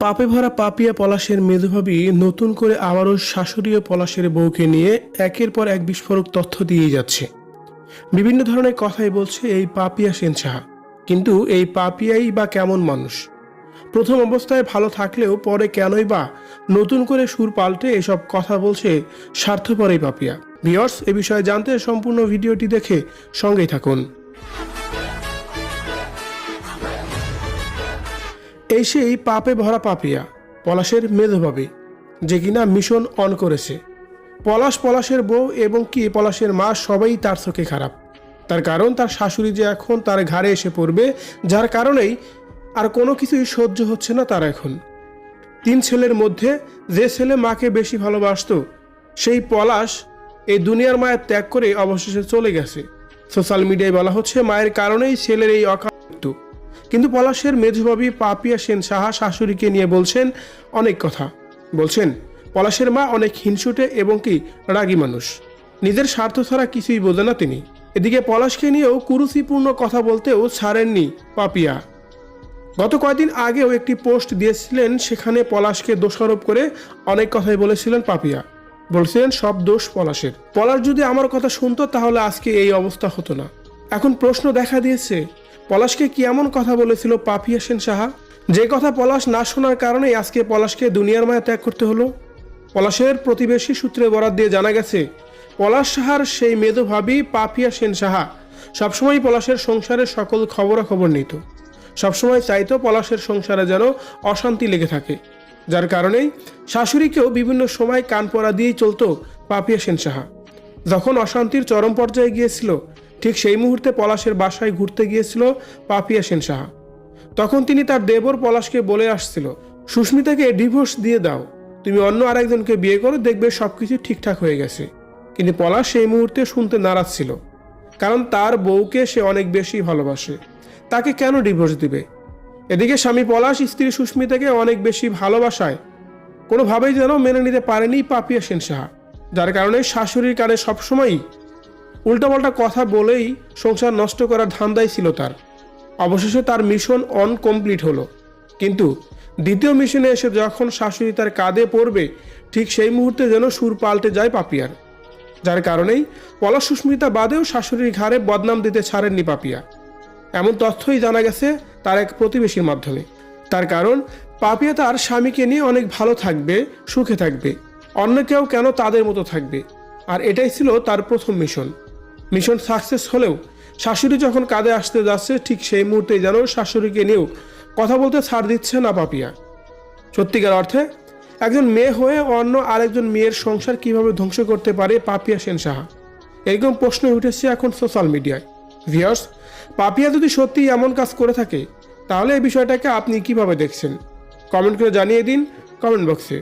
পাপে ভরা পাপিয়া পলাশের মেধভাবী নতুন করে আবারও শাশুড়ীয় পলাশের বউকে নিয়ে একের পর এক বিস্ফোরক তথ্য দিয়ে যাচ্ছে। বিভিন্ন ধরনের কথাই বলছে এই পাপিয়া সেন সাহা কিন্তু এই পাপিয়াই বা কেমন মানুষ? প্রথম অবস্থায় ভালো থাকলেও পরে কেনই বা নতুন করে সুর পাল্টে এসব কথা বলছে স্বার্থপরেই পাপিয়া। ভিওর্স এ বিষয়ে জানতে সম্পূর্ণ ভিডিওটি দেখে সঙ্গেই থাকুন। এই সেই পাপে ভরা পাপিয়া, পলাশের মেধভাবে যে কিনা মিশন অন করেছে। পলাশ পলাশের বউ এবং কি পলাশের মা সবাই তার চোখে খারাপ। তার কারণ তার শাশুড়ি যে এখন তার ঘাড়ে এসে পড়বে, যার কারণেই আর কোনো কিছুই সহ্য হচ্ছে না তার এখন। তিন ছেলের মধ্যে যে ছেলে মাকে বেশি ভালোবাসতো, সেই পলাশ এই দুনিয়ার মায়ের ত্যাগ করে অবশেষে চলে গেছে। সোশ্যাল মিডিয়ায় বলা হচ্ছে, মায়ের কারণেই ছেলের এই মৃত্যু কিন্তু পলাশের মেজবাবী পাপিয়া সেন সাহা শাশুড়িকে নিয়ে বলছেন অনেক কথা। বলছেন, পলাশের মা অনেক হিংসুটে এবং কি রাগী মানুষ। নিজের স্বার্থ ছাড়া কিছুই বোঝে না তিনি। এদিকে পলাশকে নিয়েও কুরুচিপূর্ণ কথা বলতেও ছাড়েননি পাপিয়া। গত কয়েকদিন আগেও একটি পোস্ট দিয়েছিলেন, সেখানে পলাশকে দোষারোপ করে অনেক কথাই বলেছিলেন পাপিয়া। বলছিলেন, সব দোষ পলাশের। পলাশ যদি আমার কথা শুনতো, তাহলে আজকে এই অবস্থা হতো না। এখন প্রশ্ন দেখা দিয়েছে পলাশকে কি এমন কথা বলেছিল পাপিয়া সেন সাহা? যে কথা পলাশ না শোনার কারণেই আজকে পলাশকে দুনিয়ার মায়া ত্যাগ করতে হলো। পলাশের প্রতিবেশী সূত্রে বরাদ দিয়ে জানা গেছে, পলাশ সাহার সেই মেধভাবী পাপিয়া সেন সাহা সবসময় পলাশের সংসারের সকল খবরাখবর নিত। সবসময় চাইতো পলাশের সংসারে যেন অশান্তি লেগে থাকে। যার কারণেই শাশুড়িকেও বিভিন্ন সময় কান পরা দিয়েই চলতো পাপিয়া সেন সাহা। যখন অশান্তির চরম পর্যায়ে গিয়েছিল ঠিক সেই মুহূর্তে পলাশের বাসায় ঘুরতে গিয়েছিল পাপিয়া সেন সাহা। তখন তিনি তার দেবর পলাশকে বলে আসছিল, সুস্মিতাকে ডিভোর্স দিয়ে দাও। তুমি অন্য আরেকজনকে বিয়ে করো, দেখবে সবকিছু ঠিকঠাক হয়ে গেছে। কিন্তু পলাশ সেই মুহূর্তে শুনতে নারাজ ছিল, কারণ তার বউকে সে অনেক বেশি ভালোবাসে। তাকে কেন ডিভোর্স দিবে? এদিকে স্বামী পলাশ, স্ত্রী সুস্মিতাকে অনেক বেশি ভালোবাসায়, কোনোভাবেই যেন মেনে নিতে পারেনি পাপিয়া সেন সাহা, যার কারণে শাশুড়ির কানে সবসময়ই উল্টাপাল্টা কথা বলেই সংসার নষ্ট করার ধান্দাই ছিল তার। অবশেষে তার মিশন অনকমপ্লিট হলো। কিন্তু দ্বিতীয় মিশনে এসে যখন শাশুড়ি তার কাঁধে পড়বে, ঠিক সেই মুহূর্তে যেন সুর পাল্টে যায় পাপিয়ার। যার কারণেই পলাশ সুস্মিতা বাদেও শাশুড়ির ঘাড়ে বদনাম দিতে ছাড়েননি পাপিয়া। এমন তথ্যই জানা গেছে তার এক প্রতিবেশীর মাধ্যমে। তার কারণ, পাপিয়া তার স্বামীকে নিয়ে অনেক ভালো থাকবে, সুখে থাকবে। অন্য কেউ কেন তাদের মতো থাকবে? আর এটাই ছিল তার প্রথম মিশন মিশন সাকসেস হলেও শাশুড়ি যখন কাঁধে আসতে যাচ্ছে, ঠিক সেই মুহূর্তে যেন শাশুড়িকে নিয়েও কথা বলতে ছাড় দিচ্ছে না পাপিয়া। সত্যিকার অর্থে, একজন মেয়ে হয়ে অন্য আরেকজন মেয়ের সংসার কীভাবে ধ্বংস করতে পারে পাপিয়া সেন সাহা? এরকম প্রশ্ন উঠেছে এখন সোশ্যাল মিডিয়ায়। ভিয়ার্স পাপিয়া যদি সত্যি এমন কাজ করে থাকে, তাহলে এই বিষয়টাকে আপনি কীভাবে দেখছেন? কমেন্ট করে জানিয়ে দিন কমেন্ট বক্সে।